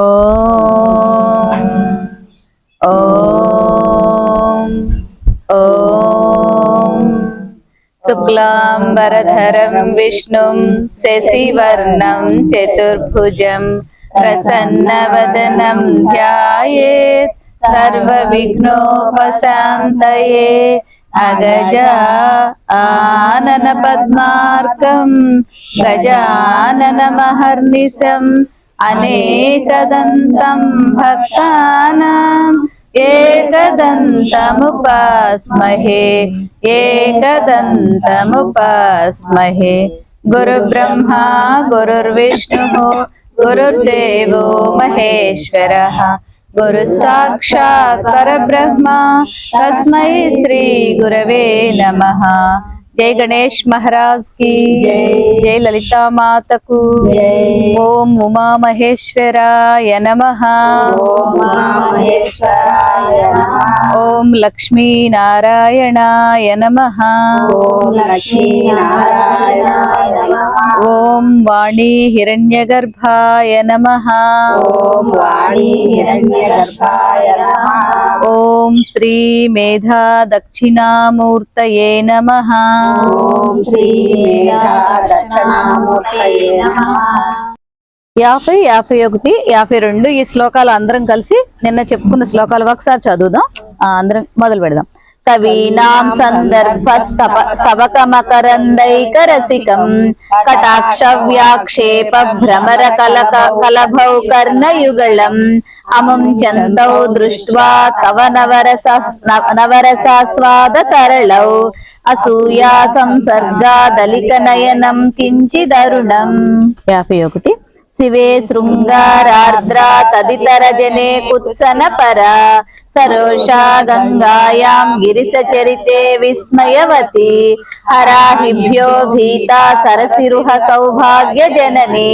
ॐ ॐ ॐ शुक्लाम्बरधरं विष्णुं शशिवर्णं चतुर्भुजं प्रसन्नवदनं ध्यायेत् सर्वविघ्नोपशान्तये अगजा आननपद्मार्कं गजाननमहर्निशम् అనేకదంతం భక్తానాం. ఏకదంతముపాస్మహే. ఏకదంతముపాస్మహే. గురుబ్రహ్మ గురుర్విష్ణు గురుర్దేవో మహేశ్వర. గురు సాక్షాత్ పరబ్రహ్మ. తస్మై శ్రీ గురవే నమ. जय गणेश महाराज की। जय ललिता माता को। ओम उमा महेश्वरा नम। ओम लक्ष्मी नारायणाय नम। ओम वाणी हिण्य गर्भाय नम। ओम वाणी हिण्य गर्भाय नमः। ఓం శ్రీ మేధా దక్షిణామూర్తయే నమః. యాభై యాభై ఒకటి యాభై రెండు ఈ శ్లోకాలు అందరం కలిసి నిన్న చెప్పుకున్న శ్లోకాలు ఒకసారి చదువుదాం. ఆ, అందరం మొదలు పెడదాం. కవీనాం సందర్భ స్తవక కటాక్ష వ్యాక్షేప భ్రమర కలక కలభౌ కర్ణయుగళం అముం చందౌ దృష్ట్వా తవ నవరస నవరసాస్వాద తరళౌ అసూయా సంసర్గా దలిక నయనం కించిదరుణం యాభై ఒకటి. శివే శృంగారార్ద్రా తదితర జనే కుత్సన పరా. సరోషా గంగాయాం గిరిశ చరితే విస్మయవతి. హరాహిభ్యో భీతా సరసిరుహ సౌభాగ్య జనని.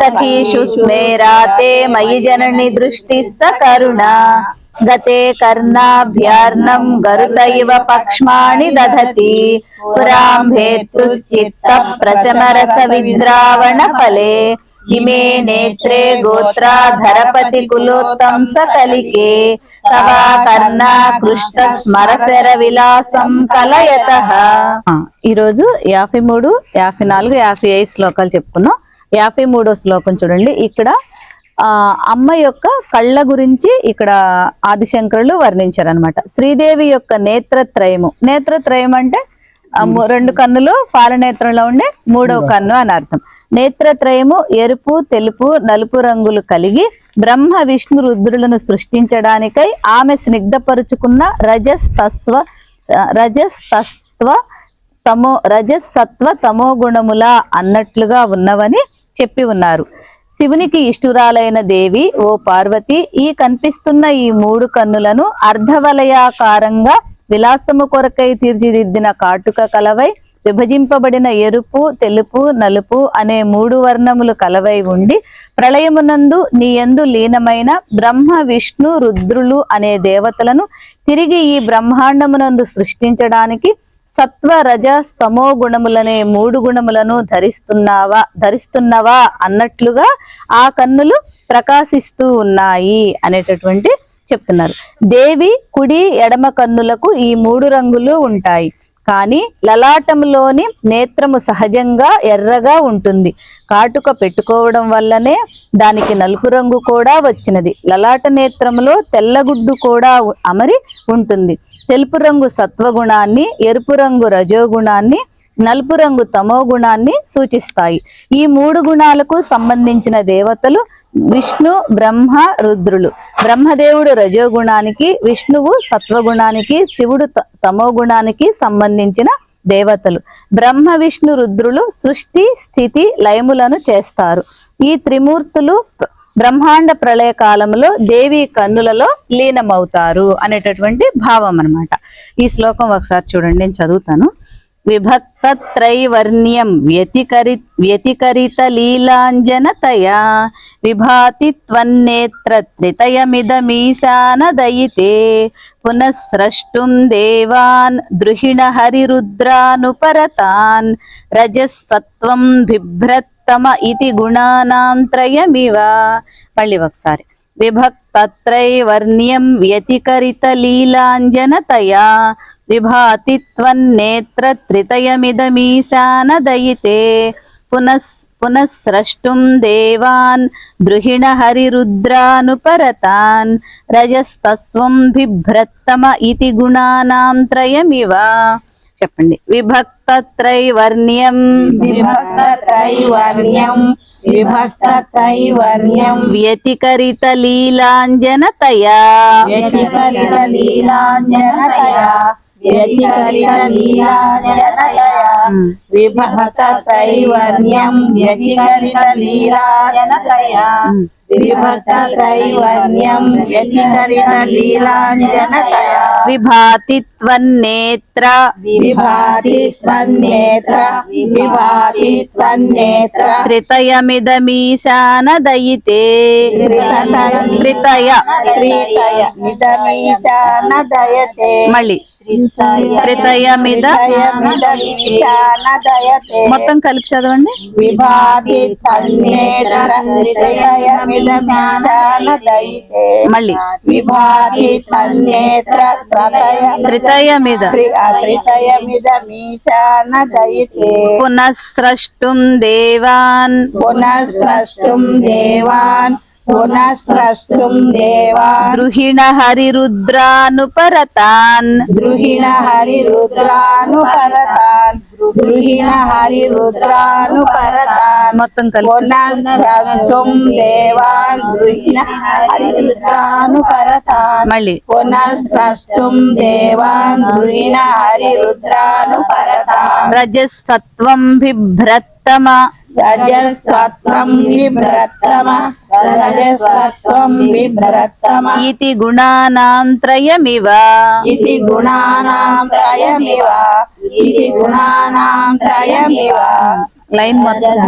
సఖీషు స్మేరాతే మయి జనని దృష్టి స కరుణ. గతే కర్ణాభ్యార్ణం గరుత ఇవ పక్ష్మాణి దధతి. పురాంభేత్తుశ్చిత్త ప్రశమరస విద్రావణ ఫలే. ఇమే నేత్రే గోత్రా ధరపతి కులోత్తం సకలికే తవా కర్ణా కృష్ణ స్మరశర విలాసం కలయత. ఈరోజు యాభై మూడు యాభై నాలుగు యాభై ఐదు శ్లోకాలు చెప్పుకున్నాం. యాభై మూడో శ్లోకం చూడండి. ఇక్కడ ఆ అమ్మ యొక్క కళ్ళ గురించి ఇక్కడ ఆదిశంకరులు వర్ణించారు అనమాట శ్రీదేవి యొక్క నేత్రత్రయము. నేత్రత్రయం అంటే రెండు కన్నులు పాలనేత్రంలో ఉండే మూడవ కన్ను అని అర్థం. నేత్రత్రయము ఎరుపు తెలుపు నలుపు రంగులు కలిగి బ్రహ్మ విష్ణు రుద్రులను సృష్టించడానికై ఆమె స్నిగ్ధపరుచుకున్న రజస్తస్వ రజస్తత్వ తమో రజసత్వ తమో గుణముల అన్నట్లుగా ఉన్నవని చెప్పి ఉన్నారు. శివునికి ఇష్టురాలైన దేవి ఓ పార్వతి ఈ కనిపిస్తున్న ఈ మూడు కన్నులను అర్ధవలయాకారంగా విలాసము కొరకై తీర్చిదిద్దిన కాటుక కలవై విభజింపబడిన ఎరుపు తెలుపు నలుపు అనే మూడు వర్ణములు కలవై ఉండి ప్రళయమునందు నీ యందు లీనమైన బ్రహ్మ విష్ణు రుద్రులు అనే దేవతలను తిరిగి ఈ బ్రహ్మాండమునందు సృష్టించడానికి సత్వ రజ స్తమో గుణములనే మూడు గుణములను ధరిస్తున్నావా ధరిస్తున్నవా అన్నట్లుగా ఆ కన్నులు ప్రకాశిస్తూ ఉన్నాయి అనేటటువంటి చెప్తున్నారు. దేవి కుడి ఎడమ కన్నులకు ఈ మూడు రంగులు ఉంటాయి. కానీ లలాటంలోని నేత్రము సహజంగా ఎర్రగా ఉంటుంది. కాటుక పెట్టుకోవడం వల్లనే దానికి నలుపు రంగు కూడా వచ్చినది. లలాట నేత్రములో తెల్లగుడ్డు కూడా అమరి ఉంటుంది. తెలుపు రంగు సత్వగుణాన్ని ఎరుపు రంగు రజోగుణాన్ని నలుపు రంగు తమో గుణాన్ని సూచిస్తాయి. ఈ మూడు గుణాలకు సంబంధించిన దేవతలు విష్ణు బ్రహ్మ రుద్రులు. బ్రహ్మదేవుడు రజోగుణానికి విష్ణువు సత్వగుణానికి శివుడు త- తమో గుణానికి సంబంధించిన దేవతలు. బ్రహ్మ విష్ణు రుద్రులు సృష్టి స్థితి లయములను చేస్తారు. ఈ త్రిమూర్తులు బ్రహ్మాండ ప్రళయ కాలంలో దేవి కన్నులలో లీనమవుతారు అనేటటువంటి భావం అనమాట ఈ శ్లోకం ఒకసారి చూడండి నేను చదువుతాను. విభక్తత్రైవర్ణ్యం వ్యతికరి వ్యతికరిత లీలాంజనతయా విభాతి త్వన్నేత్ర త్రితయమిదమీశాన దయితే పునఃస్రష్టుం దేవాన్ ద్రుహిణ హరిరుద్రానుపరతాన్ రజసత్వం బిభ్రత్తమ ఇది గుణానాం త్రయమివ మళ్ళీ ఒకసారి విభక్తత్రైవర్ణ్యం వ్యతికరిత లీలాంజనతయా విభాతి త్వన్నేత్ర త్రితయమిదమీశానదయితే పునః పునఃస్రష్టుం దేవాన్ ద్రుహిణ హరిరుద్రానుపరతాన్ రజస్తస్వం బిభ్రత్తమ ఇతి గుణానాం త్రయమివ చెప్పండి. విభక్తత్రైవర్ణ్యం వ్యతికరిత లీలాంజనతయా వ్యతికరిత లీలాంజనతయా వ్యతికరిత లీలాంజనతయా విభక్తైవర్ణ్యం విభక్తైవర్ణ్యం విభాతి త్వన్నేత్ర విభాతి త్వన్నేత్ర విభాతి త్వన్నేత్ర త్రితయమిదమీశానదయితే. త్రితయ. త్రితయ మళ్ళీ. మొత్తం కలిపి చదవండి. మళ్ళీ. త్రతయ దయితే పునఃస్రష్టుం దేవాన్. పునఃస్రష్టుం దేవాన్. పునఃస్రష్టుం దేవాన్ ద్రుహిణ హరిరుద్రానుపరతాన్ గృహిణ హరిరుద్రానుపరతాన్ గృహిణ హరిరుద్రానుపరతాన్ మొత్తం పునఃస్రష్టుం దేవాన్ గృహిణ హరిరుద్రానుపరతాన్ మళ్ళీ. పునఃస్రష్టుం దేవాన్ గృహిణ హరిరుద్రానుపరతాన్ రజసత్వం బిభ్రత్తమ రజస్వత్వం విభ్రత్తమ రజస్వత్వం విభ్రత్తమ ఇతి గుణానాం త్రయమివ ఇది గుణానాం త్రయమివ ఇది గుణానాం త్రయమివ లైన్ మొత్తం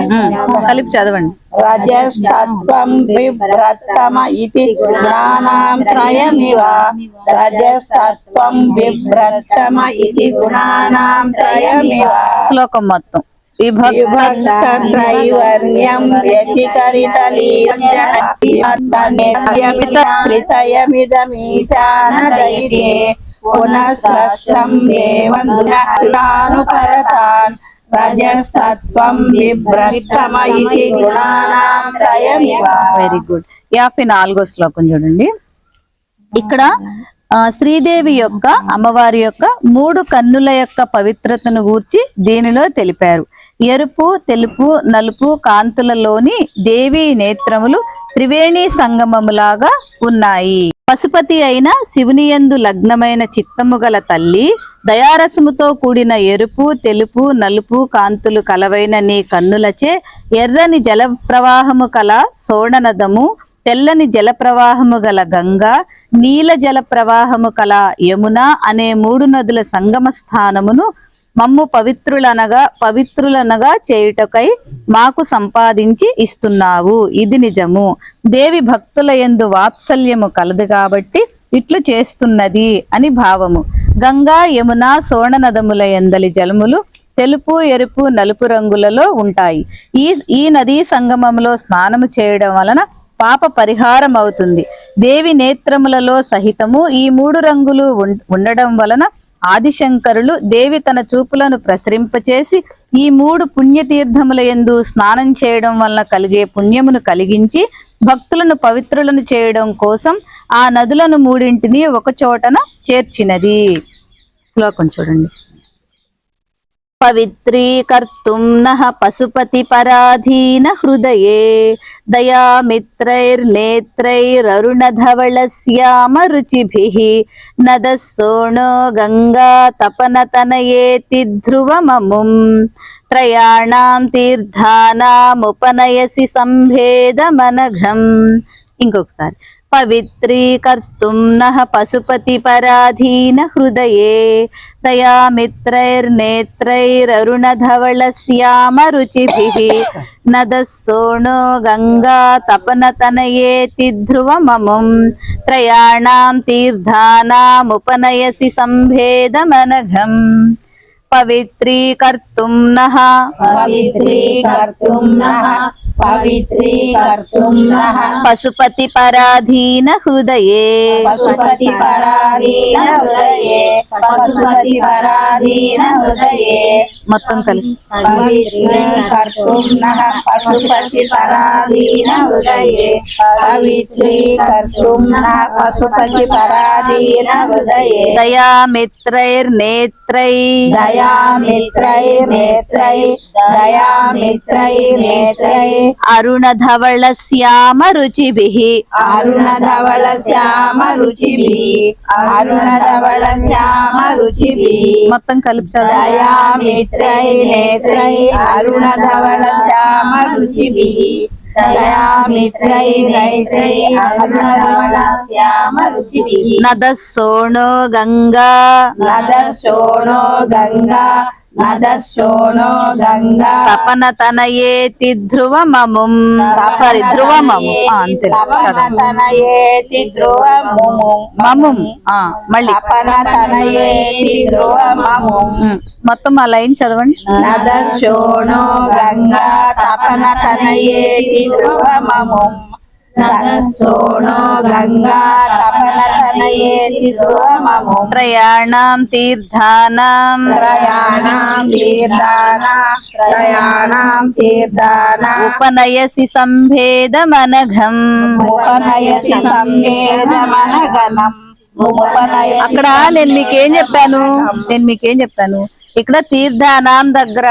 కలిపి చదవండి. రజస్తత్వం విభ్రత్తమ ఇది గుణానాం త్రయమివ రజసత్వం విభ్రత్తమ ఇది గుణానాం త్రయమివ శ్లోకం మొత్తం। విభక్త పునఃస్రష్టం రజసత్వం గుణానాం వెరీ గుడ్ యాభై నాలుగో శ్లోకం చూడండి. ఇక్కడ శ్రీదేవి యొక్క అమ్మవారి యొక్క మూడు కన్నుల యొక్క పవిత్రతను గూర్చి దీనిలో తెలిపారు. ఎరుపు తెలుపు నలుపు కాంతులలోని దేవి నేత్రములు త్రివేణి సంగమములాగా ఉన్నాయి. పశుపతి అయిన శివునియందు లగ్నమైన చిత్తము గల తల్లి దయారసముతో కూడిన ఎరుపు తెలుపు నలుపు కాంతులు కలవైన నీ కన్నులచే ఎర్రని జల ప్రవాహము కల సోడనదము తెల్లని జల ప్రవాహము గల గంగ నీల జల ప్రవాహము కల యమున అనే మూడు నదుల సంగమ స్థానమును మమ్ము పవిత్రులనగా పవిత్రులనగా చేయుటకై మాకు సంపాదించి ఇస్తున్నావు. ఇది నిజము. దేవి భక్తుల యందు వాత్సల్యము కలదు కాబట్టి ఇట్లు చేస్తున్నది అని భావము. గంగా యమున సోణనదముల ఎందలి జలములు తెలుపు ఎరుపు నలుపు రంగులలో ఉంటాయి. ఈ ఈ నదీ సంగమంలో స్నానము చేయడం వలన పాప పరిహారం అవుతుంది దేవి నేత్రములలో సహితము ఈ మూడు రంగులు ఉం- ఉండడం వలన ఆదిశంకరులు దేవి తన చూపులను ప్రసరింపచేసి ఈ మూడు పుణ్యతీర్థముల యందు స్నానం చేయడం వలన కలిగే పుణ్యమును కలిగించి భక్తులను పవిత్రులను చేయడం కోసం ఆ నదులను మూడింటిని ఒక చోటన చేర్చినది. శ్లోకం చూడండి. పవిత్రీకర్తుం నః పశుపతి పరాధీన హృదయే దయామిత్రైర్నేత్రైరరుణధవళశ్యామ రుచిభిః నదः సోణో గంగా తపనతనయేతి ధ్రువమముం త్రయాణాం తీర్థానాముపనయసి సంభేదమనఘం ఇంకొకసారి పవిత్రీకర్తుం నః పశుపతి పరాధీన హృదయే దయామిత్రైర్నేత్రైరరుణధవళశ్యామ రుచిభిః నదः సోణో గంగా తపనతనయేతి ధ్రువమముం త్రయాణాం తీర్థానాముపనయసి సంభేదమనఘం పవిత్రీకర్తుం పశుపతి పరాధీన హృదయే. పశుపతి పరాధీన హృదయే. పశుపతి పరాధీన హృదయే. మొత్తం కలిపి. పవిత్రీకర్తుం నః. పశుపతి పరాధీన హృదయే. పవిత్రీకర్తుం నః. పశుపతి పరాధీన హృదయే. దయామిత్రైర్నేత్రై. దయామిత్రైర్నేత్రై. దయామిత్రైర్నేత్రై. అరుణధవళ శ్యామ రుచిభిః అరుణధవళ శ్యామ రుచిభిః అరుణధవళ శ్యామ రుచిభిః మొత్తం కలిపి చదవండి. దయామిత్రై నేత్రై అరుణధవళ శ్యామ రుచిభిః రుచిభిః నద సోణో గంగా. నద శోణో గంగా. గంగా. తపన తనయేతి ధ్రువమముం. సారీ ధ్రువమము అంతే. తనయేతి ధ్రువముము మముం. ఆ, మళ్ళీ. తపన తనయేతి ధ్రువమము మొత్తం ఆ లైన్ చదవండి. నద శోణో గంగా. తపన తనయేతి ధ్రువమము త్రయాణం తీర్థానాం. ప్రయాణం తీర్థానా ప్రయాణం తీర్థానా. ఉపనయసి సంభేదమనఘం. ఉపనయసి ఉపనయసి అక్కడ నేను మీకేం చెప్పాను? నేను మీకేం చెప్పాను ఇక్కడ తీర్థానాం దగ్గర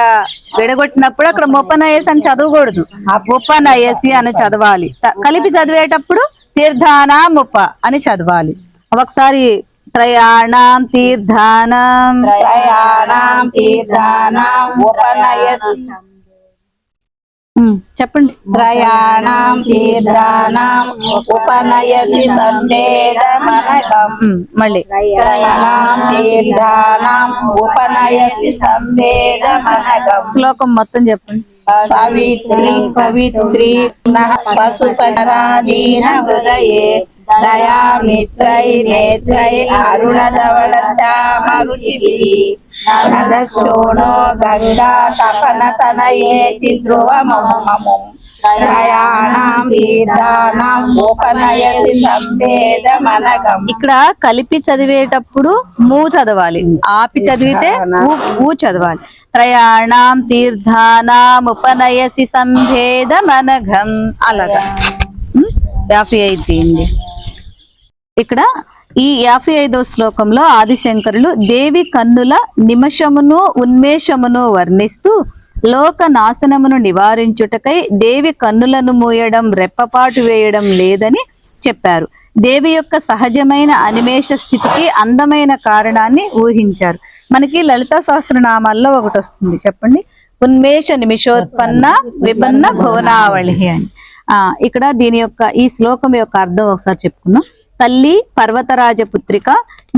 విడగొట్టినప్పుడు అక్కడ ముప్పనయస్ అని చదవకూడదు. ముప్పనయసి అని చదవాలి. కలిపి చదివేటప్పుడు తీర్థానాం ముప్ప అని చదవాలి. ఒకసారి త్రయాణం తీర్థానం. ప్రయాణం తీర్థానం ఉపనయసి చెప్పండి. ప్రయాణం తీర్థానాం ఉపనయసి మళ్ళీ. తీర్థానాం ఉపనయసి శ్లోకం మొత్తం చెప్పండి. సావిత్రి పవిత్రి పశుపరాధీన హృదయే. దయామిత్రై నేత్రై అరుణధవళ శ్యామ రుచిభిః నద శోణో గంగా తపన తనయేతి ధ్రువమము ఇక్కడ కలిపి చదివేటప్పుడు మూ చదవాలి. ఆపి చదివితే ఊ చదవాలి. త్రయాణం తీర్థానాం ఉపనయసి సంభేదమనఘం అలాగా. ఉమ్, యాభై తీయండి. ఇక్కడ ఈ యాభై ఐదో శ్లోకంలో ఆదిశంకరులు దేవి కన్నుల నిమిషమును ఉన్మేషమును వర్ణిస్తూ లోక నాశనమును నివారించుటకై దేవి కన్నులను మూయడం రెప్పపాటు వేయడం లేదని చెప్పారు. దేవి యొక్క సహజమైన అనిమేష స్థితికి అందమైన కారణాన్ని ఊహించారు. మనకి లలితా సహస్రనామాల్లో ఒకటి వస్తుంది. చెప్పండి. ఉన్మేష నిమిషోత్పన్న విపన్న భువనావళి అని. ఇక్కడ దీని యొక్క ఈ శ్లోకం యొక్క అర్థం ఒకసారి చెప్పుకున్నాం తల్లి పర్వతరాజ పుత్రిక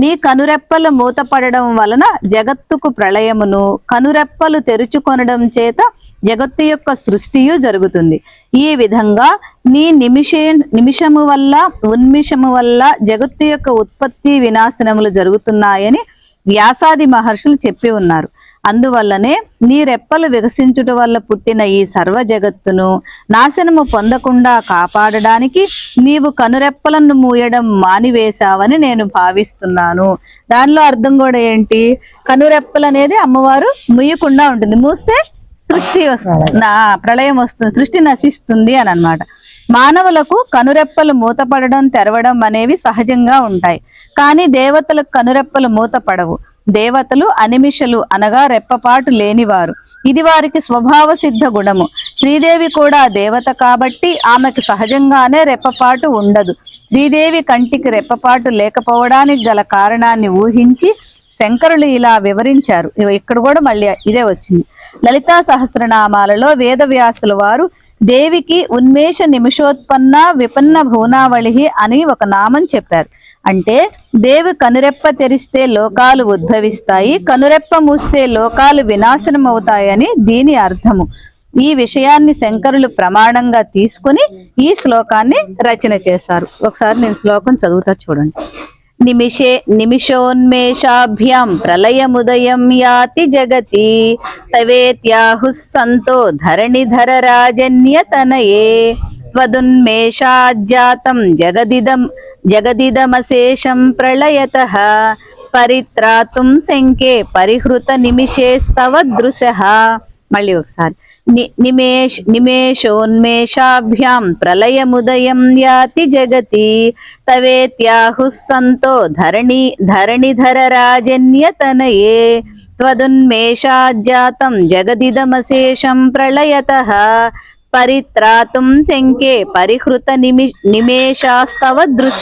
నీ కనురెప్పలు మూతపడడం వలన జగత్తుకు ప్రళయమును కనురెప్పలు తెరుచుకొనడం చేత జగత్తు యొక్క సృష్టియు జరుగుతుంది. ఈ విధంగా నీ నిమిషే నిమిషము వల్ల ఉన్మిషము వల్ల జగత్తు యొక్క ఉత్పత్తి వినాశనములు జరుగుతున్నాయని వ్యాసాది మహర్షులు చెప్పి ఉన్నారు. అందువల్లనే నీ రెప్పలు వికసించుట వల్ల పుట్టిన ఈ సర్వ జగత్తును నాశనము పొందకుండా కాపాడడానికి నీవు కనురెప్పలను మూయడం మానివేశావని నేను భావిస్తున్నాను. దానిలో అర్థం కూడా ఏంటి? కనురెప్పలు అనేది అమ్మవారు ముయ్యకుండా ఉంటుంది. మూస్తే సృష్టి వస్తుంది. నా ప్రళయం వస్తుంది. సృష్టి నశిస్తుంది అని అన్నమాట మానవులకు కనురెప్పలు మూతపడడం తెరవడం అనేవి సహజంగా ఉంటాయి. కానీ దేవతలకు కనురెప్పలు మూతపడవు. దేవతలు అనిమిషలు అనగా రెప్పపాటు లేనివారు. ఇది వారికి స్వభావ సిద్ధ గుణము. శ్రీదేవి కూడా దేవత కాబట్టి ఆమెకు సహజంగానే రెప్పపాటు ఉండదు. శ్రీదేవి కంటికి రెప్పపాటు లేకపోవడానికి గల కారణాన్ని ఊహించి శంకరులు ఇలా వివరించారు. ఇక్కడ కూడా మళ్ళీ ఇదే వచ్చింది. లలితా సహస్రనామాలలో వేదవ్యాసుల వారు దేవికి ఉన్మేష నిమిషోత్పన్న విపన్న భువనావళి అని ఒక నామం చెప్పారు. అంటే దేవు కనురెప్ప తెరిస్తే లోకాలు ఉద్భవిస్తాయి కనురెప్ప మూస్తే లోకాలు వినాశనం అవుతాయని దీని అర్థము. ఈ విషయాన్ని శంకరులు ప్రమాణంగా తీసుకుని ఈ శ్లోకాన్ని రచన చేశారు. ఒకసారి నేను శ్లోకం చదువుతా చూడండి. నిమిషే నిమిషోన్మేషాభ్యాం ప్రళయముదయం యాతి జగతి తవేత్యాహు సంతో ధరణిధర రాజన్యతనయే. త్వదున్మేషాజ్జాతం జగదిదం జగదిదమశేషం ప్రళయత పరిత్రాతుం శంకే పరిహృత నిమిషేస్తవ దృశ మళ్ళీ ఒకసారి నిమేష్ నిమేషోన్మేషాభ్యాం ప్రళయముదయం యాతి జగతి తవేత్యాహుః సంతో ధరణి ధరణిధర రాజన్యతనయే త్వదున్మేషాజ్జాతం జగదిదమశేషం ప్రళయత పరిత్రాతుం శంకే పరిహృత నిమి నిమేషాస్తవ దృశ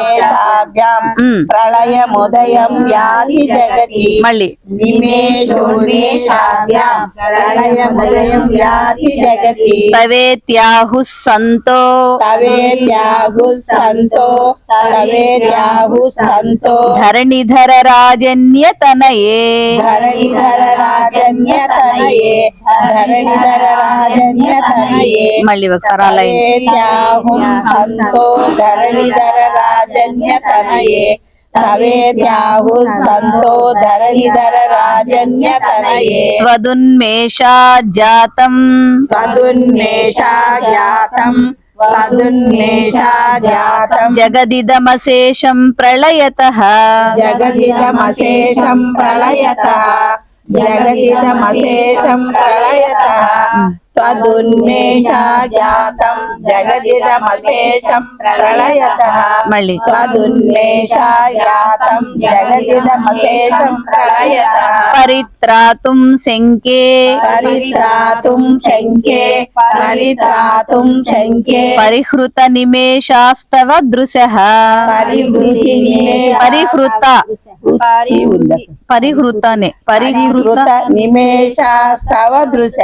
ఉమ్. ప్రళయముదయం యాతి జగతి. మళ్ళీ. నిమేషోన్మేషాభ్యాం ప్రళయముదయం యాతి జగతి. తవేత్యాహుః సంతో. తవేత్యాహు సంతో తవేత్యాహు సంతో. ధరణిధర రాజన్యతనయే ధరణిధర రాజన్యతనయే ధరణిధర రాజన్యతనయే మళ్ళీ ఒకసారి అలా అయింది. తవేత్యాహు సంతో ధరణిధర రాజన్యతనయే తవేత్యాహు సంతో ధరణిధర రాజన్యతనయే త్వదున్మేషాజాతం తదున్మేషాజాతం తదున్మేషాజాతం జగదిదమశేషం ప్రళయతః. జగదిదమశేషం ప్రళయత. జగదిదమశేషం ప్రళయత. తదున్మేషాజాతం జగదిదమశేషం ప్రళయత మళ్ళీ. తదున్మేషాజాతం జగదిదమశేషం ప్రళయత పరిత్రాతుం శంకే పరిత్రాతుం శంకే పరిత్రాతుం శంకే పరిహృత నిమేషాస్తవ దృశః పరిహృత పరిహృతనే పరిహృత నిమేషాస్తవ దృశ.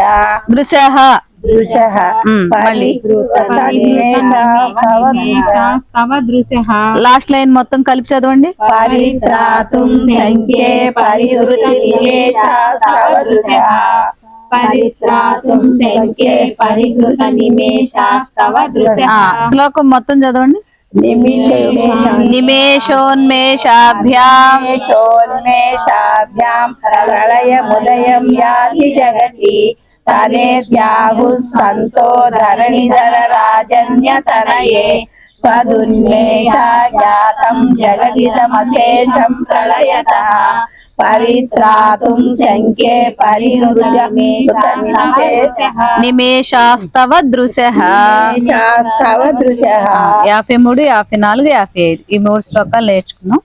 దృశః. లాస్ట్ లైన్ మొత్తం కలిపి చదవండి. పరిత్రాతుం శంకే పరివృతి నిమేషాస్తవ దృశ పరిత్రాతుం శంకే పరిహృత నిమేషాస్తవ దృశ్య ఆ శ్లోకం మొత్తం చదవండి. నిమేషోన్మేషాభ్యాం నిమేషోన్మేషాభ్యాం ప్రళయముదయం యాతి జగతి తనేత్యాహు సంతో ధరణిధర రాజన్యతనయే స్వదున్మేషాజాతం జగదిదమశేషం ప్రళయత పరిత్రాతుం శంకే పరిహృతమిషేష నిమేషాస్తవ దృశ యాభై మూడు యాభై నాలుగు యాభై ఐదు. ఈ మూడు శ్లోకాలు నేర్చుకున్నాం.